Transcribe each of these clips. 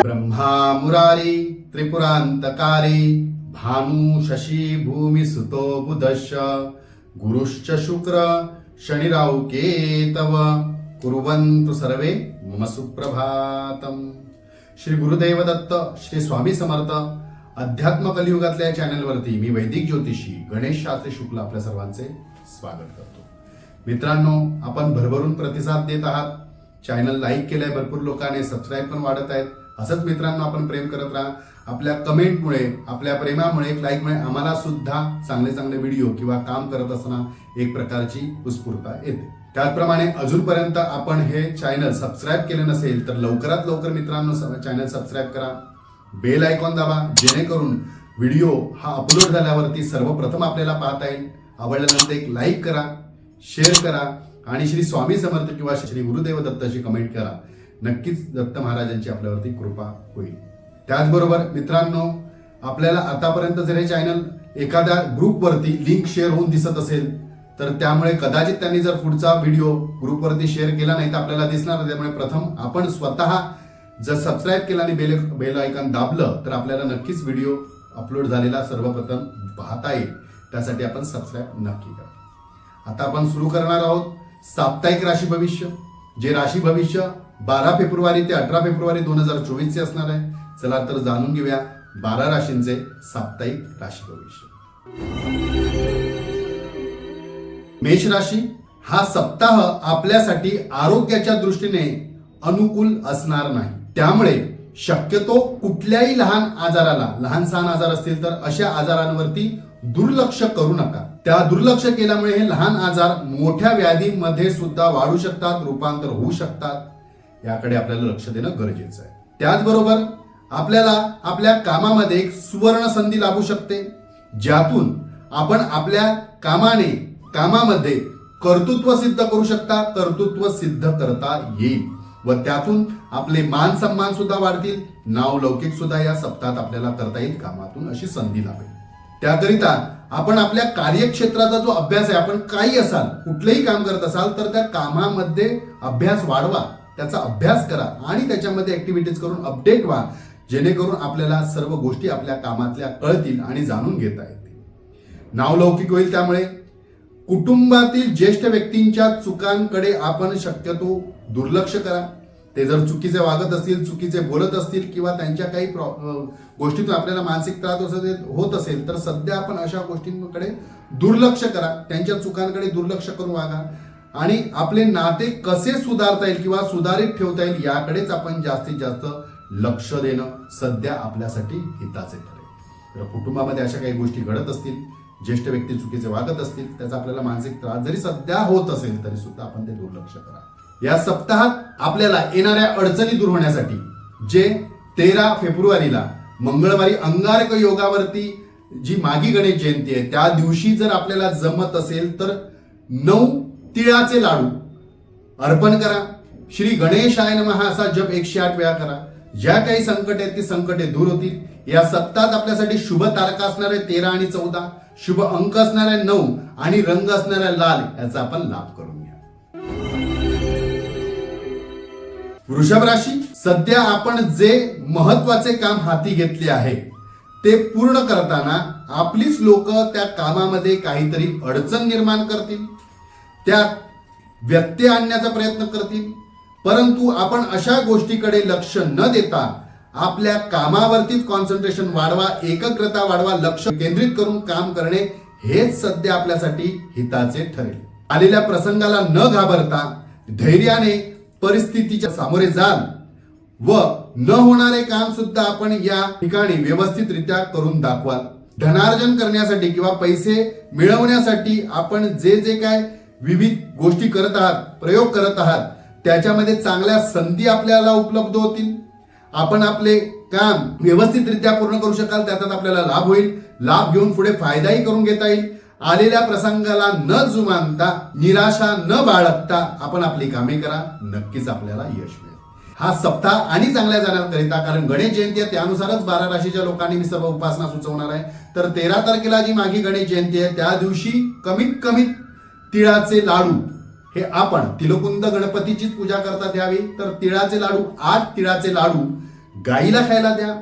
ब्रह्मा मुरारी त्रिपुरांतकारी भानु शशी भूमी सुतो बुधश्च गुरुश्च शुक्र शनिराव केतव। कुर्वन्तु सर्वे मम सुप्रभातम श्री गुरुदेव दत्त श्री स्वामी समर्थ अध्यात्म कलियुगातल्या चॅनलवरती मी वैदिक ज्योतिषी गणेश शास्त्री शुक्ल आपल्या सर्वांचे स्वागत करतो. मित्रांनो आपण भरभरून प्रतिसाद देत आहात. चॅनल लाईक केलंय भरपूर लोकांनी सबस्क्राईब पण वाढत आहेत. असंच मित्रांनो आपण प्रेम करत राहा. आपल्या कमेंटमुळे आपल्या प्रेमामुळे एक लाईकमुळे आम्हाला सुद्धा चांगले चांगले व्हिडिओ किंवा काम करत असताना एक प्रकारची उत्स्फूर्ता येते. त्याचप्रमाणे अजूनपर्यंत आपण हे चॅनल सबस्क्राईब केले नसेल तर लवकरात लवकर मित्रांनो चॅनल सबस्क्राईब करा. बेल आयकॉन दाबा जेणेकरून व्हिडिओ हा अपलोड झाल्यावरती सर्वप्रथम आपल्याला पाहता येईल. आवडल्यानंतर एक लाईक करा. शेअर करा आणि श्री स्वामी समर्थ किंवा श्री गुरुदेव दत्ताची कमेंट करा. नक्कीच दत्त महाराजांची आपल्यावरती कृपा होईल. त्याचबरोबर मित्रांनो आपल्याला आतापर्यंत जर हे चॅनल एखाद्या ग्रुपवरती लिंक शेअर होऊन दिसत असेल तर त्यामुळे कदाचित त्यांनी जर पुढचा व्हिडिओ ग्रुपवरती शेअर केला नाही तर आपल्याला दिसणार त्यामुळे प्रथम आपण स्वतः जर सबस्क्राईब केला आणि बेल बेल आयकॉन दाबलं तर आपल्याला नक्कीच व्हिडिओ अपलोड झालेला सर्वप्रथम पाहता येईल. त्यासाठी आपण सबस्क्राईब नक्की करा. आता आपण सुरू करणार आहोत साप्ताहिक राशी भविष्य जे राशी भविष्य बारा फेब्रुवारी ते अठरा फेब्रुवारी दोन हजार चोवीस चे असणार आहे. चला तर जाणून घेऊया बारा राशींचे साप्ताहिक राशी भविष्य. मेष राशी हा सप्ताह आपल्यासाठी आरोग्याच्या दृष्टीने अनुकूल असणार नाही. त्यामुळे शक्यतो कुठल्याही लहान आजाराला लहान सहान आजार असतील तर अशा आजारांवरती दुर्लक्ष करू नका. त्या दुर्लक्ष केल्यामुळे हे लहान आजार मोठ्या व्याधींमध्ये सुद्धा वाढू शकतात रूपांतर होऊ शकतात. याकडे आपल्याला लक्ष देणं गरजेचं आहे. त्याचबरोबर आपल्याला आपल्या कामामध्ये एक सुवर्ण संधी लाभू शकते ज्यातून आपण आपल्या कामाने कामामध्ये कर्तृत्व सिद्ध करू शकता कर्तृत्व सिद्ध करता येईल. व त्यातून आपले मान सन्मान सुद्धा वाढतील. नाव लौकिक सुद्धा या सप्ताहात आपल्याला करता येईल कामातून अशी संधी लाभेल. त्याकरिता आपण आपल्या कार्यक्षेत्राचा जो अभ्यास आहे आपण काही असाल कुठलंही काम करत असाल तर त्या कामामध्ये अभ्यास वाढवा. त्याचा अभ्यास करा आणि त्याच्यामध्ये ऍक्टिव्हिटीज करून अपडेट व्हा. जेणेकरून आपल्याला सर्व गोष्टी आपल्या कामातल्या कळतील आणि जाणून घेता येतील. नावलौकिक होईल त्यामुळे. कुटुंबातील ज्येष्ठ व्यक्तींच्या चुकांकडे आपण शक्यतो दुर्लक्ष करा. ते जर चुकीचे वागत असतील चुकीचे बोलत असतील किंवा त्यांच्या काही प्रॉ- गोष्टीतून आपल्याला मानसिक त्रास होत असेल तर सध्या आपण अशा गोष्टींकडे दुर्लक्ष करा. त्यांच्या चुकांकडे दुर्लक्ष करून वागा. आणि आपले नाते कसे सुधारता येईल किंवा सुधारित ठेवता येईल याकडेच आपण जास्तीत जास्त लक्ष देणं सध्या आपल्यासाठी हिताचे ठरेल. तर कुटुंबामध्ये अशा काही गोष्टी घडत असतील ज्येष्ठ व्यक्ती चुकीचे वागत असतील त्याचा आपल्याला मानसिक त्रास जरी सध्या होत असेल तरी सुद्धा आपण ते दुर्लक्ष करा. या सप्ताहात आपल्याला येणाऱ्या अडचणी दूर होण्यासाठी जे तेरा फेब्रुवारीला मंगळवारी अंगारक योगावरती जी मागी गणेश जयंती आहे त्या दिवशी जर आपल्याला जमत असेल तर नऊ तिळाचे लाडू अर्पण करा. श्री गणेशाय नमः असा जप एकशे आठ वेळा करा. ज्या काही संकट आहेत ती संकटे दूर होतील. या सप्ताहात आपल्यासाठी शुभ तारका असणार आहे तेरा आणि चौदा शुभ अंक असणार आहे नऊ आणि रंग असणाऱ्या लाल याचा आपण लाभ करून वृषभ राशी सध्या आपण जे महत्त्वाचे काम हाती घेतले आहे ते पूर्ण करताना आपलीच लोक त्या कामामध्ये काहीतरी अडचण निर्माण करतील त्यात व्यत्यय आणण्याचा प्रयत्न करतील. परंतु आपण अशा गोष्टीकडे लक्ष न देता आपल्या कामावरतीच कॉन्सन्ट्रेशन वाढवा एकग्रता वाढवा लक्ष केंद्रित करून काम करणे हेच सध्या आपल्यासाठी हिताचे ठरेल. आलेल्या प्रसंगाला न घाबरता धैर्याने परिस्थितीच्या सामोरे जाल व न होणारे काम सुद्धा आपण या ठिकाणी व्यवस्थितरित्या करून दाखवाल. धनार्जन करण्यासाठी किंवा पैसे मिळवण्यासाठी आपण जे जे काय विविध गोष्टी करत आहात प्रयोग करत आहात त्याच्यामध्ये चांगल्या संधी आपल्याला उपलब्ध होतील. आपण आपले काम व्यवस्थितरित्या पूर्ण करू शकाल त्याच्यात आपल्याला लाभ होईल. लाभ घेऊन पुढे फायदाही करून घेता येईल. आलेल्या प्रसंगाला न जुमानता निराशा न बाळगता आपण आपली कामे करा. नक्कीच आपल्याला यश मिळेल. हा सप्ताह आणि चांगल्या जाण्याकरिता कारण गणेश जयंती आहे त्यानुसारच बारा राशीच्या लोकांनी मी सर्व उपासना सुचवणार आहे. तर तेरा तारखेला जी मागी गणेश जयंती आहे त्या दिवशी कमीत कमी तिळाचे लाडू हे आपण तिलकुंद गणपतीचीच पूजा करता द्यावी तर तिळाचे लाडू आठ तिळाचे लाडू गाईला खायला द्या.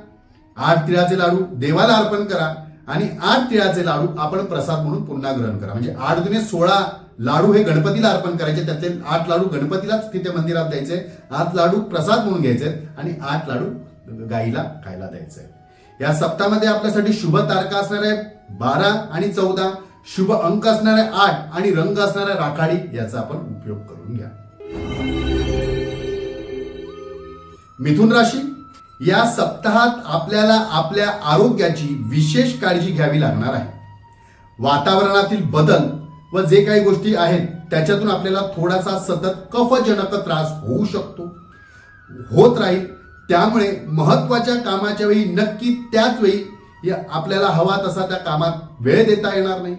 आठ तिळाचे लाडू देवाला अर्पण करा. आणि आठ तिळाचे लाडू आपण प्रसाद म्हणून पुन्हा ग्रहण करा. म्हणजे आठ दुने सोळा लाडू हे गणपतीला अर्पण करायचे. त्यातले आठ लाडू गणपतीलाच तिथे मंदिरात द्यायचे. आठ लाडू प्रसाद म्हणून घ्यायचे आणि आठ लाडू गाईला खायला द्यायचे. या सप्ताहामध्ये आपल्यासाठी शुभ तारखा असणार आहे बारा आणि चौदा. शुभ अंक असणार आहे आठ आणि रंग असणार आहे राखाडी याचा आपण उपयोग करून घ्या. मिथुन राशी या सप्ताहात आपल्याला आपल्या आरोग्याची विशेष काळजी घ्यावी लागणार आहे. वातावरणातील बदल व जे काही गोष्टी आहेत त्याच्यातून आपल्याला थोडासा सतत कफजनक त्रास होऊ शकतो. होत राहील. त्यामुळे महत्त्वाच्या कामाच्या वेळी नक्की त्याच वेळी आपल्याला हवा तसा त्या कामात वेळ देता येणार नाही.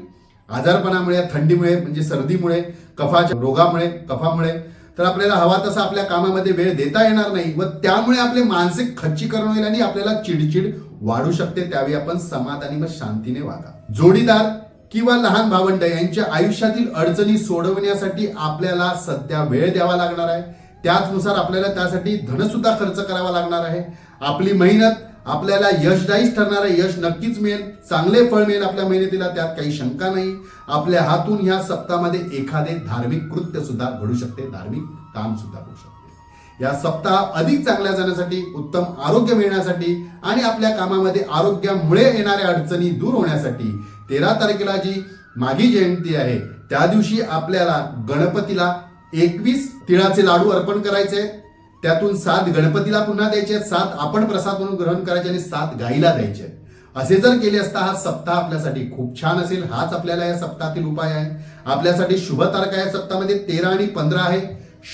आजारपणामुळे थंडीमुळे म्हणजे सर्दीमुळे कफाच्या रोगामुळे कफामुळे तर आपल्याला हवा तसा आपल्या कामामध्ये वेळ देता येणार नाही व त्यामुळे आपले मानसिक खच्चीकरण होईल आणि आपल्याला चिडचिड वाढू शकते. त्यावेळी आपण समाधानी व शांतीने वागा. जोडीदार किंवा लहान भावंड यांच्या आयुष्यातील अडचणी सोडवण्यासाठी आपल्याला सध्या वेळ द्यावा लागणार आहे. त्याचनुसार आपल्याला त्यासाठी धनसुद्धा खर्च करावा लागणार आहे. आपली मेहनत आपल्याला यशदायीच ठरणारं यश नक्कीच मिळेल. चांगले फळ मिळेल आपल्या मेहनतीला त्यात काही शंका नाही. आपल्या हातून ह्या सप्ताहामध्ये एखादे धार्मिक कृत्य सुद्धा घडू शकते. धार्मिक काम सुद्धा होऊ शकते. या सप्ताह अधिक चांगल्या जाण्यासाठी उत्तम आरोग्य मिळण्यासाठी आणि आपल्या कामामध्ये आरोग्यामुळे येणाऱ्या अडचणी दूर होण्यासाठी तेरा तारखेला जी माघी जयंती आहे त्या दिवशी आपल्याला गणपतीला एकवीस तिळाचे लाडू अर्पण करायचे. त्यातून सात गणपतीला पुन्हा द्यायचे सात आपण प्रसाद म्हणून ग्रहण करायचे आणि सात गाईला द्यायचे असे जर केले असता हा सप्ताह आपल्यासाठी खूप छान असेल. हाच आपल्याला या सप्ताहातील उपाय आहे. आपल्यासाठी शुभ तारखा या सप्ताहामध्ये. तेरा आणि पंधरा आहे.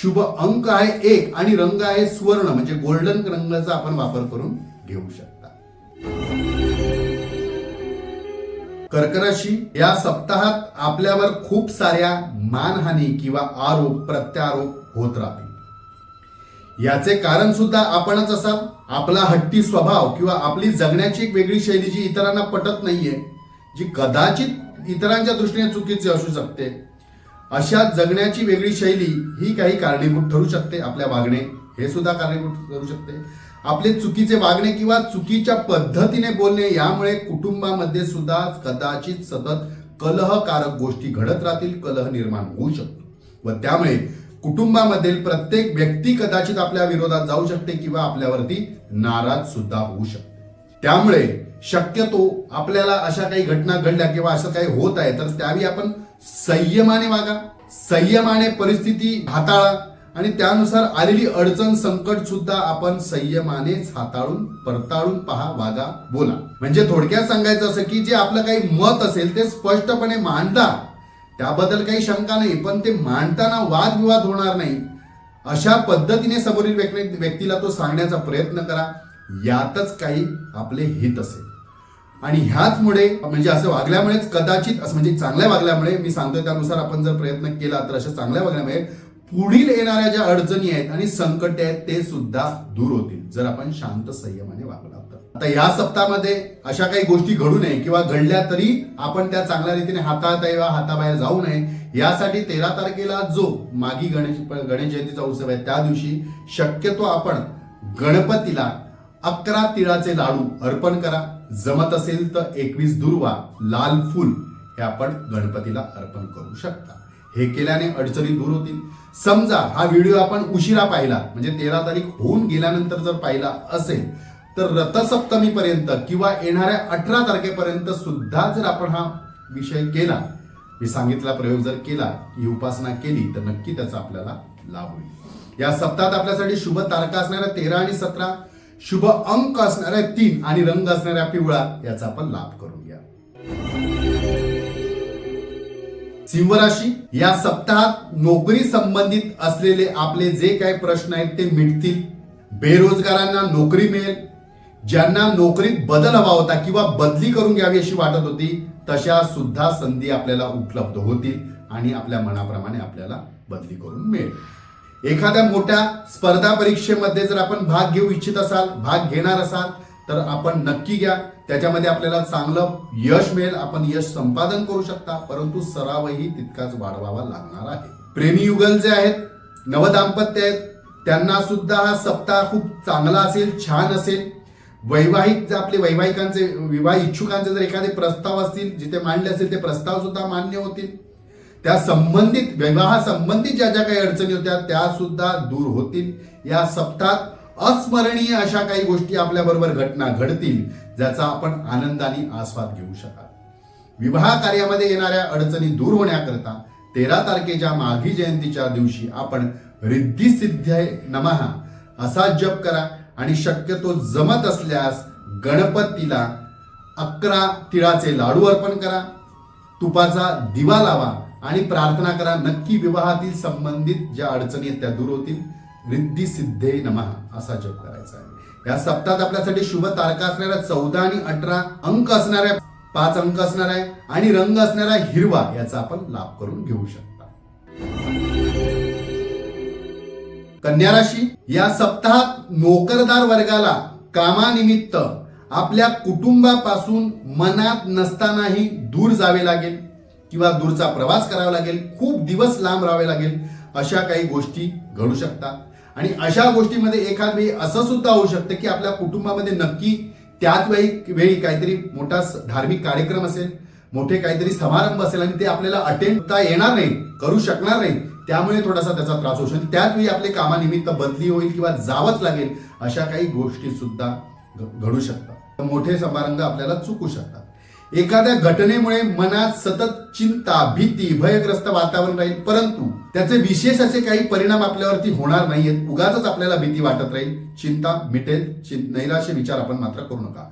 शुभ अंक आहे एक आणि रंग आहे सुवर्ण म्हणजे गोल्डन रंगाचा आपण वापर करून घेऊ शकता. कर्कराशी या सप्ताहात आपल्यावर खूप साऱ्या मानहानी किंवा आरोप प्रत्यारोप होत राहतील. याचे कारण सुद्धा आपणच असाल. आपला हट्टी स्वभाव किंवा आपली जगण्याची एक वेगळी शैली जी इतरांना पटत नाहीये जी कदाचित इतरांच्या दृष्टीने चुकीची असू शकते अशा जगण्याची वेगळी शैली ही काही कारणीभूत ठरू शकते आपल्या वागणे. हे सुद्धा कारणीभूत ठरू शकते. आपले चुकीचे वागणे किंवा चुकीच्या पद्धतीने बोलणे यामुळे कुटुंबामध्ये सुद्धा कदाचित सतत कलहकारक गोष्टी घडत राहतील कलह निर्माण होऊ शकतो. व त्यामुळे कुटुंबामधील प्रत्येक व्यक्ती कदाचित आपल्या विरोधात जाऊ शकते किंवा आपल्यावरती नाराज सुद्धा होऊ शकते. त्यामुळे शक्यतो आपल्याला अशा काही घटना घडल्या किंवा असं काही होत आहे तर त्यावेळी आपण संयमाने वागा संयमाने परिस्थिती हाताळा आणि त्यानुसार आलेली अडचण संकट सुद्धा आपण संयमानेच हाताळून परताळून पहा वागा बोला. म्हणजे थोडक्यात सांगायचं असं की जे आपलं काही मत असेल ते स्पष्टपणे मांडा. त्याबद्दल काही शंका नाही पण ते मांडताना वादविवाद होणार नाही. अशा पद्धतीने समोरील व्यक्ती- व्यक्तीला तो सांगण्याचा प्रयत्न करा. यातच काही आपले हित असेल. आणि ह्याचमुळे म्हणजे असं वागल्यामुळेच कदाचित असं म्हणजे चांगल्या वागल्यामुळे मी सांगतोय त्यानुसार आपण जर प्रयत्न केला तर अशा चांगल्या वागल्यामुळे पुढील येणाऱ्या ज्या अडचणी आहेत आणि संकटे आहेत ते सुद्धा दूर होतील जर आपण शांत संयमाने वागला. आता या सप्ताहामध्ये अशा काही गोष्टी घडू नये किंवा घडल्या तरी आपण त्या चांगल्या रीतीने हाताळता येवा हाताबाहेर जाऊ नये. यासाठी तेरा तारखेला जो मागी गणेश गणेश जयंतीचा उत्सव आहे त्या दिवशी शक्यतो आपण गणपतीला अकरा तिळाचे लाडू अर्पण करा. जमत असेल तर एकवीस दुर्वा लाल फुल हे आपण गणपतीला अर्पण करू शकता. हे केल्याने अडचणी दूर होतील. समजा हा व्हिडिओ आपण उशिरा पाहिला म्हणजे तेरा तारीख होऊन गेल्यानंतर जर पाहिला असेल तर रथसप्तमीपर्यंत किंवा येणाऱ्या अठरा तारखेपर्यंत सुद्धा जर आपण हा विषय केला मी सांगितला प्रयोग जर केला ही उपासना केली तर नक्की त्याचा आपल्याला लाभ होईल. या सप्ताहात आपल्यासाठी शुभ तारखा असणाऱ्या तेरा आणि सतरा शुभ अंक असणाऱ्या तीन आणि रंग असणाऱ्या पिवळा याचा आपण लाभ करून घ्या. सिंह राशी या सप्ताहात नोकरी संबंधित असलेले आपले जे काही प्रश्न आहेत ते मिटतील. बेरोजगारांना नोकरी मिळेल ज्यांना नोकरीत बदल हवा होता किंवा बदली करून घ्यावी अशी वाटत होती तशा सुद्धा संधी आपल्याला उपलब्ध होतील आणि आपल्या मनाप्रमाणे आपल्याला बदली करून मिळेल. एखाद्या मोठ्या स्पर्धा परीक्षेमध्ये जर आपण भाग घेऊ इच्छित असाल भाग घेणार असाल तर आपण नक्की घ्या. त्याच्यामध्ये आपल्याला चांगलं यश मिळेल. आपण यश संपादन करू शकता परंतु सरावही तितकाच वाढवावा लागणार आहे. प्रेमी युगल जे आहेत नवदाम्पत्य आहेत त्यांना सुद्धा हा सप्ताह खूप चांगला असेल छान असेल. वैवाहिक जे आपले वैवाहिकांचे विवाह इच्छुकांचे जर एखादे प्रस्ताव असतील जिथे मांडले असतील ते प्रस्ताव सुद्धा मान्य होतील. त्या संबंधित विवाह संबंधित ज्या ज्या काही अडचणी होत्या त्या सुद्धा दूर होतील. या सप्ताहात अस्मरणीय अशा काही गोष्टी आपल्याबरोबर घटना घडतील ज्याचा आपण आनंदाने आस्वाद घेऊ शकाल. विवाह कार्यामध्ये येणाऱ्या अडचणी दूर होण्याकरता तेरा तारखेच्या माघी जयंतीच्या दिवशी आपण रिद्धी सिद्ध नमहा असा जप करा. आणि शक्यतो जमत असल्यास गणपतीला अकरा तिळाचे लाडू अर्पण करा तुपाचा दिवा लावा आणि प्रार्थना करा नक्की विवाहातील संबंधित ज्या अडचणी आहेत त्या दूर होतील. रिद्धी सिद्धे नमः असा जप करायचा आहे. या सप्ताहात आपल्यासाठी शुभ तारखा असणाऱ्या चौदा आणि अठरा अंक असणाऱ्या पाच अंक असणार आहे आणि रंग असणारा हिरवा याचा आपण लाभ करून घेऊ शकता. कन्या राशी या सप्ताहात नोकरदार वर्गाला कामानिमित्त आपल्या कुटुंबापासून मनात नसतानाही दूर जावे लागेल किंवा दूरचा प्रवास करावा लागेल खूप दिवस लांब राहावे लागेल अशा काही गोष्टी घडू शकतात. आणि अशा गोष्टीमध्ये एखाद वेळी असं सुद्धा होऊ शकतं की आपल्या कुटुंबामध्ये नक्की त्याच वेळी वेळी काहीतरी मोठा धार्मिक कार्यक्रम असेल मोठे काहीतरी समारंभ असेल आणि ते आपल्याला अटेंड करता येणार नाही करू शकणार नाही त्यामुळे थोडासा त्याचा त्रास होऊ शकतो. त्याचवेळी आपले कामानिमित्त बदली होईल किंवा जावंच लागेल अशा काही गोष्टी सुद्धा घडू शकतात. मोठे समारंभ आपल्याला चुकू शकतात. एखाद्या घटनेमुळे मनात सतत चिंता भीती भयग्रस्त वातावरण राहील परंतु त्याचे विशेष असे काही परिणाम आपल्यावरती होणार नाहीयेत. उगाच आपल्याला भीती वाटत राहील. चिंता मिटेल. चिं- नैराश्य विचार आपण मात्र करू नका.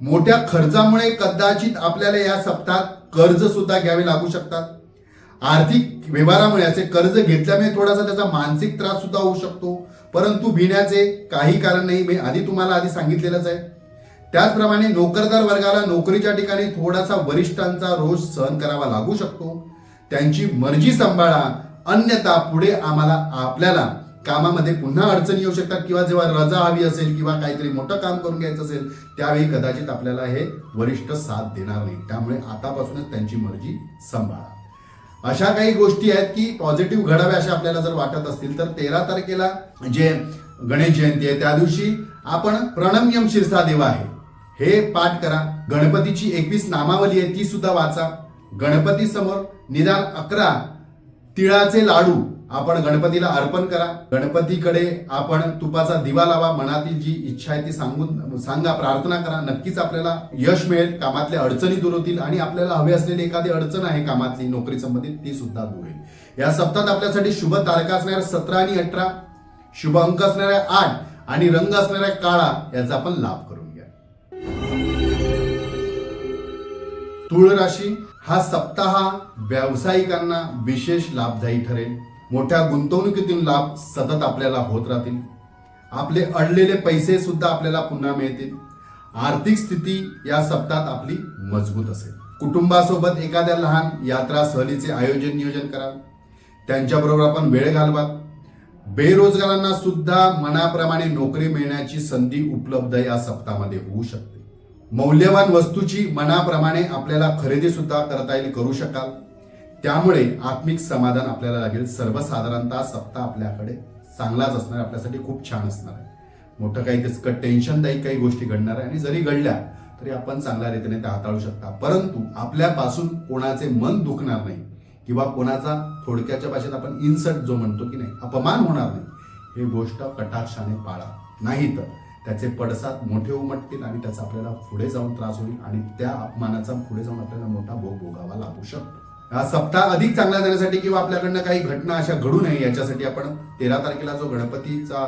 मोठ्या खर्चामुळे कदाचित आपल्याला या सप्ताहात कर्ज सुद्धा घ्यावे लागू शकतात. आर्थिक व्यवहारामुळे असे कर्ज घेतल्यामुळे थोडासा त्याचा मानसिक त्रास सुद्धा होऊ शकतो. परंतु भिण्याचे काही कारण नाही. मी आधी तुम्हाला आधी सांगितलेलंच आहे. त्याचप्रमाणे नोकरदार वर्गाला नोकरीच्या ठिकाणी थोडासा वरिष्ठांचा रोष सहन करावा लागू शकतो. त्यांची मर्जी सांभाळा. अन्यथा पुढे आम्हाला आपल्याला कामामध्ये पुन्हा अडचणी येऊ शकतात किंवा जेव्हा रजा हवी असेल किंवा काहीतरी मोठं काम करून घ्यायचं असेल त्यावेळी कदाचित आपल्याला हे वरिष्ठ साथ देणार नाही. त्यामुळे आतापासूनच त्यांची मर्जी सांभाळा. अशा काही गोष्टी आहेत की पॉझिटिव्ह घडाव्या अशा आपल्याला जर वाटत असतील तर तेरा तारखेला जे गणेश जयंती आहे त्या दिवशी आपण प्रणम्यम शिरसा देवा आहे. हे पाठ करा. गणपतीची एकवीस नामावली आहे ती सुद्धा वाचा. गणपती समोर निदान अकरा तिळाचे लाडू आपण गणपतीला अर्पण करा. गणपतीकडे आपण तुपाचा दिवा लावा. मनातील जी इच्छा आहे ती सांगून सांगा प्रार्थना करा. नक्कीच आपल्याला यश मिळेल. कामातल्या अडचणी दूर होतील आणि आपल्याला हवी असलेली एखादी अडचण आहे कामातली नोकरी संबंधित ती सुद्धा दूर होईल. या सप्ताहात आपल्यासाठी शुभ तारखा असणाऱ्या सतरा आणि अठरा शुभ अंक असणाऱ्या आठ आणि रंग असणाऱ्या काळा याचा आपण लाभ करून घ्या. तुळ राशी हा सप्ताह व्यावसायिकांना विशेष लाभदायी ठरेल. मोठ्या गुंतवणुकीतून लाभ सतत आपल्याला होत राहतील. आपले अडलेले पैसे सुद्धा आपल्याला पुन्हा मिळतील. आर्थिक स्थिती या सप्तात आपली मजबूत असेल. कुटुंबासोबत एखाद्या लहान यात्रा सहलीचे आयोजन नियोजन करा. त्यांच्याबरोबर आपण वेळ घालवा. बेरोजगारांना सुद्धा मनाप्रमाणे नोकरी मिळण्याची संधी उपलब्ध या सप्ताहामध्ये होऊ शकते. मौल्यवान वस्तूची मनाप्रमाणे आपल्याला खरेदी सुद्धा करता येईल करू शकाल. त्यामुळे आत्मिक समाधान आपल्याला लागेल. सर्वसाधारणतः सप्ताह आपल्याकडे चांगलाच असणार आपल्यासाठी खूप छान असणार आहे. मोठं काही तितकं टेन्शनदायी काही गोष्टी घडणार आहे आणि जरी घडल्या तरी आपण चांगल्या रीतीने त्या हाताळू शकता. परंतु आपल्यापासून कोणाचे मन दुखणार नाही किंवा कोणाचा थोडक्याच्या भाषेत आपण इन्सल्ट जो म्हणतो की नाही अपमान होणार नाही हे गोष्ट कटाक्षाने पाळा. नाही तर त्याचे पडसाद मोठे उमटतील आणि त्याचा आपल्याला पुढे जाऊन त्रास होईल आणि त्या अपमानाचा पुढे जाऊन आपल्याला मोठा भोग भोगावा लागू शकतो. हा सप्ताह अधिक चांगला जाण्यासाठी किंवा आपल्याकडनं काही घटना अशा घडू नये याच्यासाठी आपण तेरा तारखेला जो गणपतीचा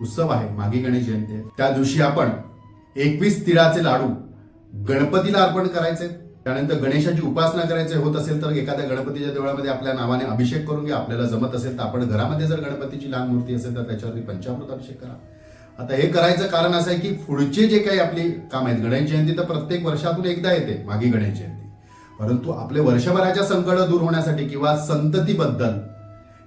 उत्सव आहे मागी गणेश जयंती आहे त्या दिवशी आपण एकवीस तिळाचे लाडू गणपतीला अर्पण करायचे. त्यानंतर गणेशाची उपासना करायचे होत असेल तर एखाद्या गणपतीच्या देवळामध्ये आपल्या नावाने अभिषेक करून घ्या. आपल्याला जमत असेल तर आपण घरामध्ये जर गणपतीची लहान मूर्ती असेल तर त्याच्यावरती पंचामृत अभिषेक करा. आता हे करायचं कारण असं आहे की पुढचे जे काही आपली काम आहेत गणेश जयंती तर प्रत्येक वर्षातून एकदा येते मागी गणेश जयंती. परंतु आपले वर्षभराच्या संकट दूर होण्यासाठी किंवा संततीबद्दल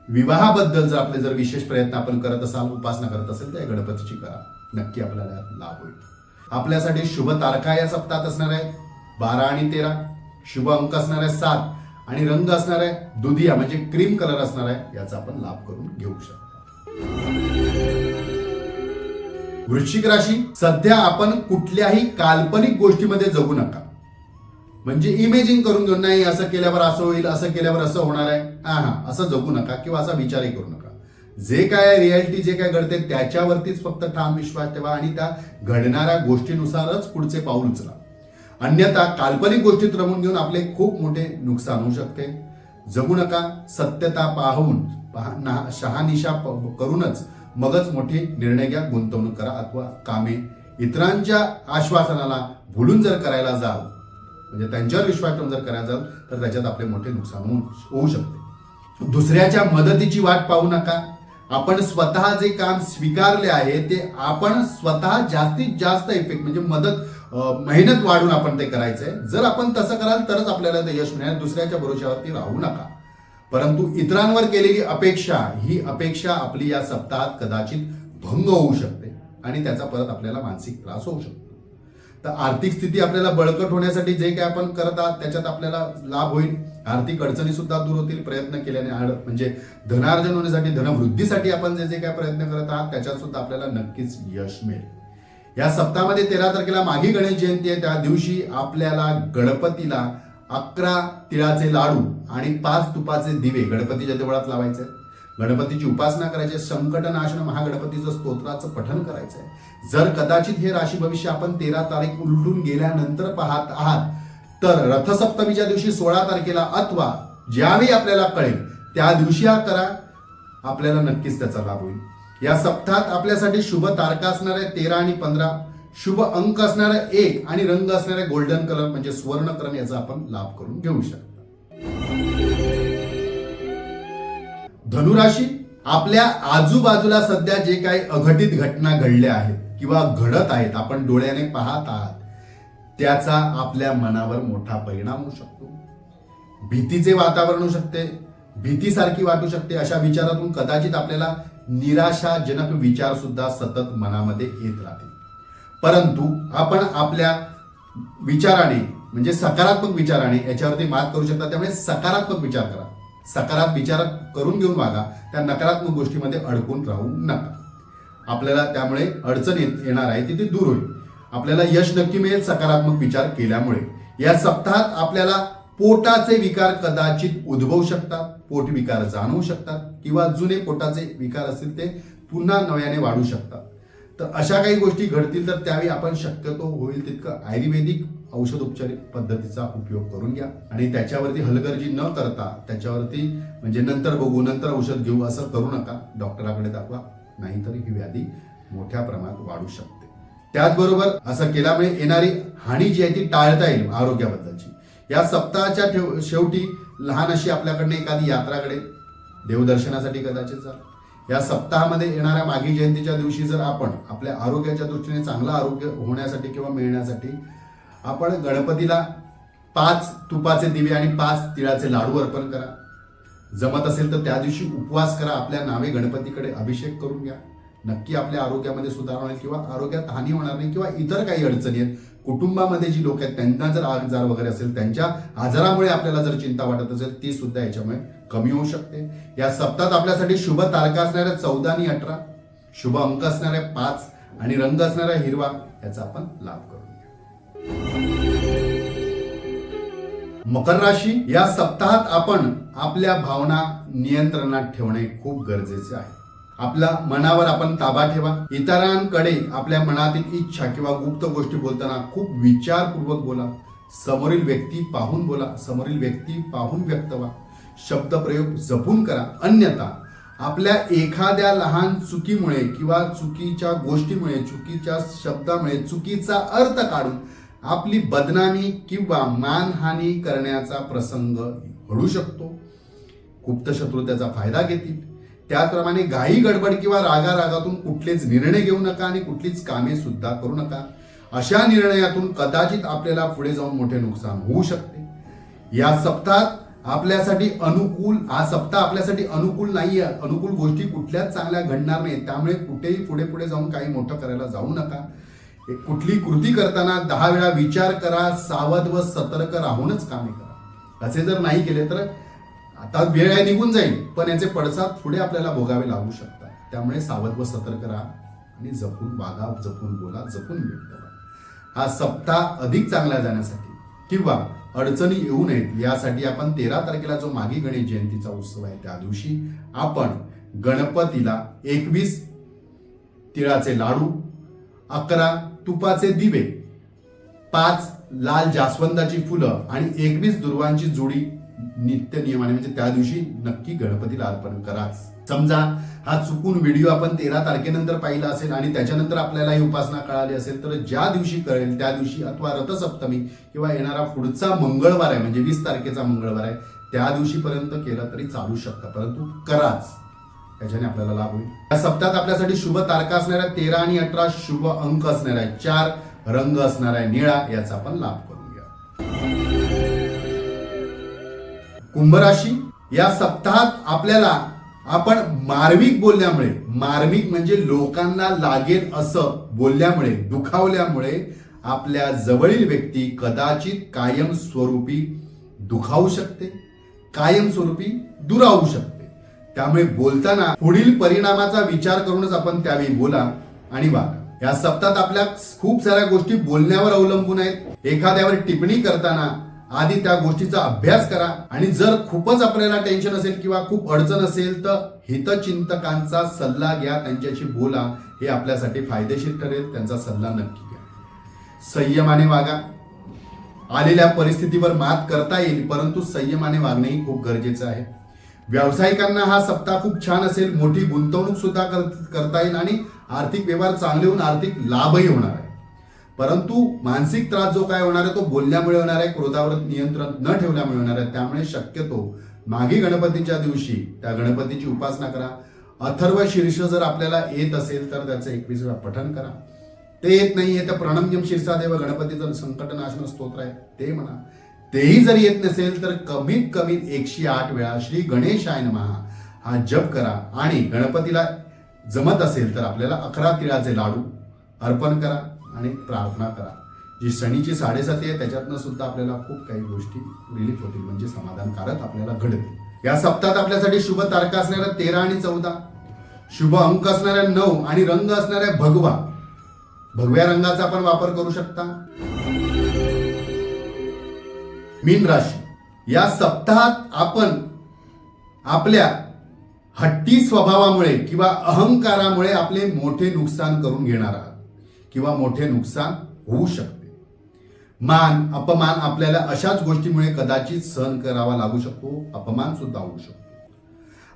विवाहाबद्दल जर आपले जर विशेष प्रयत्न आपण करत असाल उपासना करत असेल तर या गणपतीची करा. नक्की आपल्याला लाभ होईल. आपल्यासाठी शुभ तारखा या सप्ताहात असणार आहे. बारा आणि तेरा. शुभ अंक असणार आहे सात. आणि रंग असणार आहे दुधिया म्हणजे क्रीम कलर असणार आहे याचा आपण लाभ करून घेऊ शकतो. वृश्चिक राशी सध्या आपण कुठल्याही काल्पनिक गोष्टीमध्ये जगू नका. म्हणजे इमेजिंग करून घेऊन नाही असं केल्यावर असं होईल असं केल्यावर असं होणार आहे. हा हा असं जगू नका किंवा असा विचारही करू नका. जे काय रियालिटी जे काय घडते त्याच्यावरतीच फक्त ठाम विश्वास ठेवा आणि त्या घडणाऱ्या गोष्टीनुसारच पुढचे पाऊल उचला. अन्यथा काल्पनिक गोष्टीत रमून घेऊन आपले खूप मोठे नुकसान होऊ शकते. जगू नका सत्यता पाहून पहा- ना- शहानिशा करूनच मगच मोठे निर्णय घ्या गुंतवणूक करा अथवा कामे. इतरांच्या आश्वासनाला भुलून जर करायला जाल म्हणजे त्यांच्यावर विश्वास जर करायचा तर त्याच्यात आपले मोठे नुकसान होऊ होऊ शकते. दुसऱ्याच्या मदतीची वाट पाहू नका. आपण स्वतः जे काम स्वीकारले आहे ते आपण स्वतः जास्तीत जास्त इफेक्ट म्हणजे मदत मेहनत वाढून आपण ते करायचंय. जर आपण तसं कराल तरच आपल्याला ते यश मिळेल. दुसऱ्याच्या भरोश्यावरती राहू नका. परंतु इतरांवर केलेली अपेक्षा ही अपेक्षा आपली या सप्ताहात कदाचित भंग होऊ शकते आणि त्याचा परत आपल्याला मानसिक त्रास होऊ शकतो. तर आर्थिक स्थिती आपल्याला बळकट होण्यासाठी जे काय आपण करत आहात त्याच्यात आपल्याला लाभ होईल. आर्थिक अडचणी सुद्धा दूर होतील प्रयत्न केल्याने म्हणजे धनार्जन होण्यासाठी धनवृद्धीसाठी आपण जे जे काय प्रयत्न करत आहात त्याच्यात सुद्धा आपल्याला नक्कीच यश मिळेल. या सप्ताहामध्ये तेरा तारखेला माघी गणेश जयंती आहे. त्या दिवशी आपल्याला गणपतीला अकरा तिळाचे लाडू आणि पाच तुपाचे दिवे गणपतीच्या देवळात लावायचे आहेत. गणपतीची उपासना करायची आहे. संकटनाशन महागणपतीचं स्तोत्राचं पठन करायचं आहे जर कदाचित हे राशी भविष्य आपण तेरा तारीख उलटून गेल्यानंतर पाहत आहात तर रथसप्तमीच्या दिवशी सोळा तारखेला अथवा ज्यावेळी आपल्याला कळेल त्या दिवशी हा करा. आपल्याला नक्कीच त्याचा लाभ होईल. या सप्ताहात आपल्यासाठी शुभ तारखा असणाऱ्या तेरा आणि पंधरा. शुभ अंक असणार एक आणि रंग असणाऱ्या गोल्डन कलर म्हणजे सुवर्णक्रम याचा आपण लाभ करून घेऊ शकतो. धनुराशी आपल्या आजूबाजूला सध्या जे काही अघटित घटना घडल्या आहेत किंवा घडत आहेत आपण डोळ्याने पाहत आहात त्याचा आपल्या मनावर मोठा परिणाम होऊ शकतो. भीतीचे वातावरण होऊ शकते भीतीसारखी वाटू शकते अशा विचारातून कदाचित आपल्याला निराशाजनक विचार सुद्धा सतत मनामध्ये येत राहते परंतु आपण आपल्या विचाराने म्हणजे सकारात्मक विचाराने याच्यावरती मात करू शकता त्यामुळे सकारात्मक विचार करा. सकारात विचार करून घेऊन वागा त्या नकारात्मक गोष्टीमध्ये अडकून राहू नका. आपल्याला त्यामुळे अडचण येणार आहे ती ती दूर होईल. आपल्याला यश नक्की मिळेल सकारात्मक विचार केल्यामुळे. या सप्ताहात आपल्याला पोटाचे विकार कदाचित उद्भवू शकतात पोट विकार जाणवू शकतात किंवा जुने पोटाचे विकार असतील ते पुन्हा नव्याने वाढू शकतात. तर अशा काही गोष्टी घडतील तर त्यावेळी आपण शक्यतो होईल तितकं आयुर्वेदिक औषध उपचार पद्धतीचा उपयोग करून घ्या. आणि त्याच्यावरती हलगर्जी न करता त्याच्यावरती म्हणजे नंतर बघू नंतर औषध घेऊ असं करू नका. डॉक्टराकडे दाखवा. नाहीतर ही व्याधी मोठ्या प्रमाणात वाढू शकते. त्याचबरोबर असं केल्यामुळे येणारी हानी जी आहे ती टाळता येईल आरोग्याबद्दलची. या सप्ताहाच्या ठेव शेवटी लहान अशी आपल्याकडनं एखादी यात्राकडे देवदर्शनासाठी कदाचित जा. या सप्ताहामध्ये येणाऱ्या मागी जयंतीच्या दिवशी जर आपण आपल्या आरोग्याच्या दृष्टीने चांगलं आरोग्य होण्यासाठी किंवा मिळण्यासाठी आपण गणपतीला पाच तुपाचे दिवे आणि पाच तिळाचे लाडू अर्पण करा. जमत असेल तर त्या दिवशी उपवास करा. आपल्या नावे गणपतीकडे अभिषेक करून घ्या. नक्की आपल्या आरोग्यामध्ये सुधारणा होईल किंवा आरोग्यात हानी होणार नाही किंवा इतर काही अडचणी आहेत. कुटुंबामध्ये जी लोक आहेत त्यांना जर आजार वगैरे असेल त्यांच्या आजारामुळे आपल्याला जर चिंता वाटत असेल ती सुद्धा याच्यामुळे कमी होऊ शकते. या सप्तात आपल्यासाठी शुभ तारखा असणाऱ्या चौदा आणि अठरा शुभ अंक असणाऱ्या पाच आणि रंग असणाऱ्या हिरवा याचा आपण लाभ करू. मकर राशी या सप्ताहात आपण आपल्या भावना नियंत्रणात ठेवणे खूप गरजेचे आहे. आपल्या मनावर आपण ताबा ठेवा. इतरांकडे आपल्या मनातील इच्छा किंवा गुप्त गोष्टी बोलताना खूप विचारपूर्वक बोला. समोरील व्यक्ती पाहून बोला. समोरील व्यक्ती पाहून व्यक्त व्हा. शब्दप्रयोग जपून करा. अन्यथा आपल्या एखाद्या लहान चुकीमुळे किंवा चुकीच्या गोष्टीमुळे चुकीच्या शब्दामुळे चुकीचा अर्थ काढून आपली बदनामी किंवा मानहानी करण्याचा प्रसंग घडू शकतो. गुप्त शत्रू त्याचा फायदा घेतील. त्याचप्रमाणे घाई गडबड किंवा रागा रागातून कुठलेच निर्णय घेऊ नका आणि कुठलीच कामे सुद्धा करू नका. अशा निर्णयातून कदाचित आपल्याला पुढे जाऊन मोठे नुकसान होऊ शकते. या सप्ताहात आपल्यासाठी अनुकूल हा सप्ताह आपल्यासाठी अनुकूल नाहीये. अनुकूल गोष्टी कुठल्याच चांगल्या घडणार नाहीत. त्यामुळे कुठेही पुढे पुढे जाऊन काही मोठं करायला जाऊ नका. कुठली कृती करताना दहा वेळा विचार करा सावध व सतर्क राहूनच कामे करा. असे जर नाही केले तर आता वेळ आहे निघून जाईल. पण याचे पडसाद पुढे आपल्याला भोगावे लागू शकतात. त्यामुळे सावध व सतर्क राहा आणि जपून वागा जपून बोला जपून व्यक्त हा सप्ताह अधिक चांगला जाण्यासाठी किंवा अडचणी येऊ नयेत यासाठी आपण तेरा तारखेला जो मागी गणेश जयंतीचा उत्सव आहे त्या दिवशी आपण गणपतीला एकवीस तिळाचे लाडू अकरा तुपाचे दिवे पाच लाल जास्वंदाची फुलं आणि एकवीस दुर्वांची जोडी नित्य नियमाने म्हणजे त्या दिवशी नक्की गणपतीला अर्पण करा. समजा हा चुकून व्हिडिओ आपण तेरा तारखेनंतर पाहिला असेल आणि त्याच्यानंतर आपल्याला ही उपासना कळाली असेल तर ज्या दिवशी कळेल त्या दिवशी अथवा रथसप्तमी किंवा येणारा पुढचा मंगळवार आहे म्हणजे वीस तारखेचा मंगळवार आहे त्या दिवशीपर्यंत केलं तरी चालू शकतं. परंतु कराच. त्याच्याने आपल्याला लाभ होईल. या सप्ताहात आपल्यासाठी शुभ तारखा आहे तेरा आणि अठरा शुभ अंक असणार आहे चार रंग असणार आहे. निळा याचा आपण लाभ करून घ्या कुंभ राशी या सप्ताहात आपल्याला आपण मार्मिक बोलल्यामुळे मार्मिक म्हणजे लोकांना लागेल असं बोलल्यामुळे दुखावल्यामुळे आपल्या जवळील व्यक्ती कदाचित कायम स्वरूपी दुखावू शकते कायमस्वरूपी दुरावू शकते. त्यामुळे बोलताना पुढील परिणामाचा विचार करूनच आपण त्यावेळी बोला आणि वागा. या सप्तात आपल्या खूप साऱ्या गोष्टी बोलण्यावर अवलंबून आहेत. एखाद्यावर टिप्पणी करताना आधी त्या गोष्टीचा अभ्यास करा आणि जर खूपच आपल्याला टेन्शन असेल किंवा खूप अडचण असेल तर हितचिंतकांचा सल्ला घ्या त्यांच्याशी बोला. हे आपल्यासाठी फायदेशीर ठरेल त्यांचा सल्ला नक्की घ्या. संयमाने वागा. आलेल्या परिस्थितीवर मात करता येईल परंतु संयमाने वागणेही खूप गरजेचं आहे. व्यावसायिकांना हा सप्ताह खूप छान असेल. मोठी गुंतवणूक सुद्धा करता येईल आणि आर्थिक व्यवहार चांगले होऊन आर्थिक लाभही होणार आहे. परंतु मानसिक त्रास जो काय होणार आहे तो बोलण्यामुळे होणार आहे क्रोधावर नियंत्रण न ठेवल्यामुळे होणार आहे. त्यामुळे शक्यतो मागे गणपतीच्या दिवशी त्या गणपतीची उपासना करा. अथर्व शीर्ष जर आपल्याला येत असेल तर त्याचं एकवीस वेळा पठण करा. ते येत नाहीये तर प्रणम्यम शीर्षादेव गणपतीचं संकटनाशन स्तोत्र आहे ते म्हणा. तेही जर येत नसेल तर कमीत कमी एकशे आठ वेळा श्री गणेशाय महा हा जप करा. आणि गणपतीला जमत असेल तर आपल्याला अकरा तिळाचे लाडू अर्पण करा आणि प्रार्थना करा. जी शनीची साडेसाती आहे त्याच्यातनं सुद्धा आपल्याला खूप काही गोष्टी रिलीफ होतील म्हणजे समाधानकारक आपल्याला घडतील. या सप्ताहात आपल्यासाठी शुभ तारखा असणाऱ्या तेरा आणि चौदा शुभ अंक असणाऱ्या नऊ आणि रंग असणाऱ्या भगवा. भगव्या रंगाचा आपण वापर करू शकता. मीन राशी. या सप्ताहात आपण आपल्या हट्टी स्वभावामुळे किंवा अहंकारामुळे आपले मोठे नुकसान करून घेणार आहात किंवा मोठे नुकसान होऊ शकते. मान अपमान आपल्याला अशाच गोष्टीमुळे कदाचित सहन करावा लागू शकतो अपमान सुद्धा होऊ शकतो.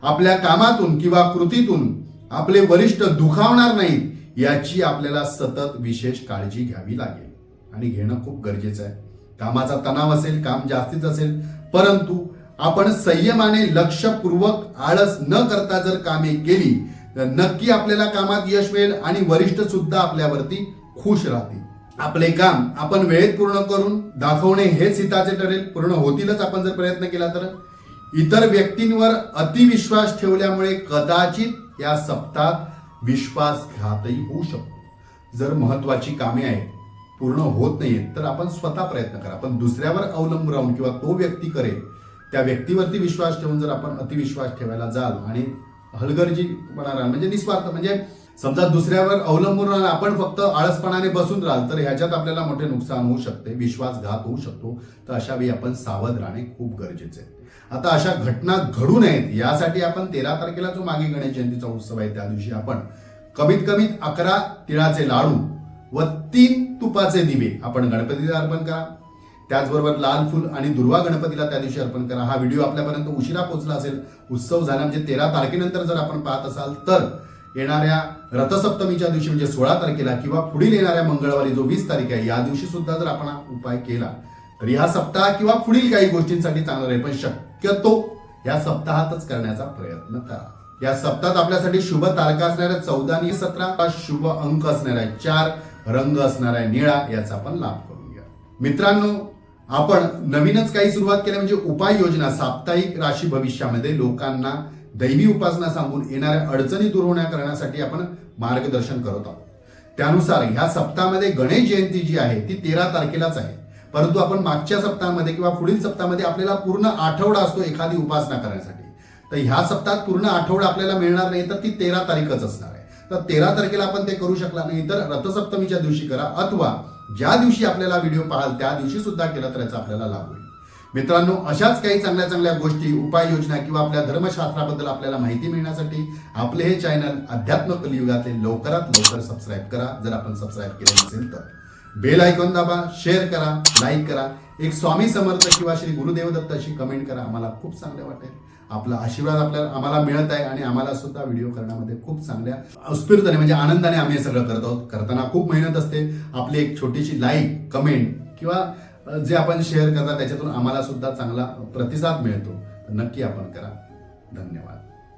आपल्या कामातून किंवा कृतीतून आपले वरिष्ठ दुखावणार नाहीत याची आपल्याला सतत विशेष काळजी घ्यावी लागेल आणि घेणं खूप गरजेचं आहे. कामाचा तणाव असेल काम जास्तीच असेल परंतु आपण संयमाने लक्षपूर्वक आळस न करता जर कामे केली तर नक्की आपल्याला कामात यश मिळेल आणि वरिष्ठ सुद्धा आपल्यावरती खुश राहतील. आपले काम आपण वेळेत पूर्ण करून दाखवणे हेच हिताचे ठरेल पूर्ण होतीलच आपण जर प्रयत्न केला तर. इतर व्यक्तींवर अतिविश्वास ठेवल्यामुळे कदाचित या सप्ताहात विश्वासघातही होऊ शकतो. जर महत्वाची कामे आहेत पूर्ण होत नाहीयेत तर आपण स्वतः प्रयत्न करा. पण दुसऱ्यावर अवलंबून राहून किंवा तो व्यक्ती करेल त्या व्यक्तीवरती विश्वास ठेवून जर आपण अतिविश्वास ठेवायला जाल आणि हलगर्जीपणा राहाल म्हणजे निस्वार्थ म्हणजे समजा दुसऱ्यावर अवलंबून राहून आपण फक्त आळसपणाने बसून राहाल तर ह्याच्यात आपल्याला मोठे नुकसान होऊ शकते विश्वासघात होऊ शकतो. तर अशा वेळी आपण सावध राहणे खूप गरजेचे आहे. आता अशा घटना घडू नयेत यासाठी आपण तेरा तारखेला जो मागे गणेश जयंतीचा उत्सव आहे त्या दिवशी आपण कमीत कमीत अकरा तिळाचे लाडू व तीन तुपाचे दिवे आपण गणपतीला अर्पण करा. त्याचबरोबर लाल फुल आणि दुर्वा गणपतीला त्या दिवशी अर्पण करा. हा व्हिडिओ आपल्यापर्यंत उशिरा पोहोचला असेल. उत्सव झाला म्हणजे तेरा तारखेनंतर जर आपण पाहत असाल तर येणाऱ्या रथसप्तमीच्या दिवशी म्हणजे सोळा तारखेला किंवा पुढील येणाऱ्या मंगळवारी जो वीस तारीख आहे या दिवशी सुद्धा जर आपण उपाय केला तर ह्या सप्ताह किंवा पुढील काही गोष्टींसाठी चांगलं राहील. पण शक्यतो या सप्ताहातच करण्याचा प्रयत्न करा. या सप्ताहात आपल्यासाठी शुभ तारखा असणाऱ्या चौदा आणि सतरा शुभ अंक असणाऱ्या चार रंग असणाऱ्या निळा याचा आपण लाभ करून घ्या. मित्रांनो आपण नवीनच काही सुरुवात केल्या म्हणजे उपाययोजना साप्ताहिक राशी भविष्यामध्ये लोकांना दैवी उपासना सांगून येणाऱ्या अडचणी दूर होण्या करण्यासाठी आपण मार्गदर्शन करत आहोत. त्यानुसार ह्या सप्ताहामध्ये गणेश जयंती जी आहे ती तेरा तारखेलाच आहे. परंतु आपण मागच्या सप्ताहामध्ये किंवा पुढील सप्ताहामध्ये आपल्याला पूर्ण आठवडा असतो एखादी उपासना करण्यासाठी. तर ह्या सप्ताहात पूर्ण आठवडा आपल्याला मिळणार नाही तर ती तेरा तारीखच असणार तर तेरा तारखेला आपण ते करू शकला नाही तर रथसप्तमीच्या दिवशी करा अथवा ज्या दिवशी आपल्याला व्हिडिओ पाहाल त्या दिवशी सुद्धा केला तर याचा आपल्याला लाभ होईल. मित्रांनो अशाच काही चांगल्या चांगल्या गोष्टी उपाययोजना किंवा आपल्या धर्मशास्त्राबद्दल आपल्याला माहिती मिळण्यासाठी आपले हे चॅनल अध्यात्म कलियुगातले लवकरात लवकर सबस्क्राईब करा. जर आपण सबस्क्राईब केले नसेल तर. बेल आयकॉन दाबा शेअर करा लाईक करा. एक स्वामी समर्थ किंवा श्री गुरुदेव दत्ताशी कमेंट करा. आम्हाला खूप चांगलं वाटेल. आपला आशीर्वाद आपल्याला आम्हाला मिळत आहे आणि आम्हाला सुद्धा व्हिडिओ करण्यामध्ये खूप चांगल्या उत्स्फूर्तने म्हणजे आनंदाने आम्ही हे सगळं करत आहोत. करताना खूप मेहनत असते. आपली एक छोटीशी लाईक कमेंट किंवा जे आपण शेअर करता त्याच्यातून आम्हाला सुद्धा चांगला प्रतिसाद मिळतो. नक्की आपण करा. धन्यवाद.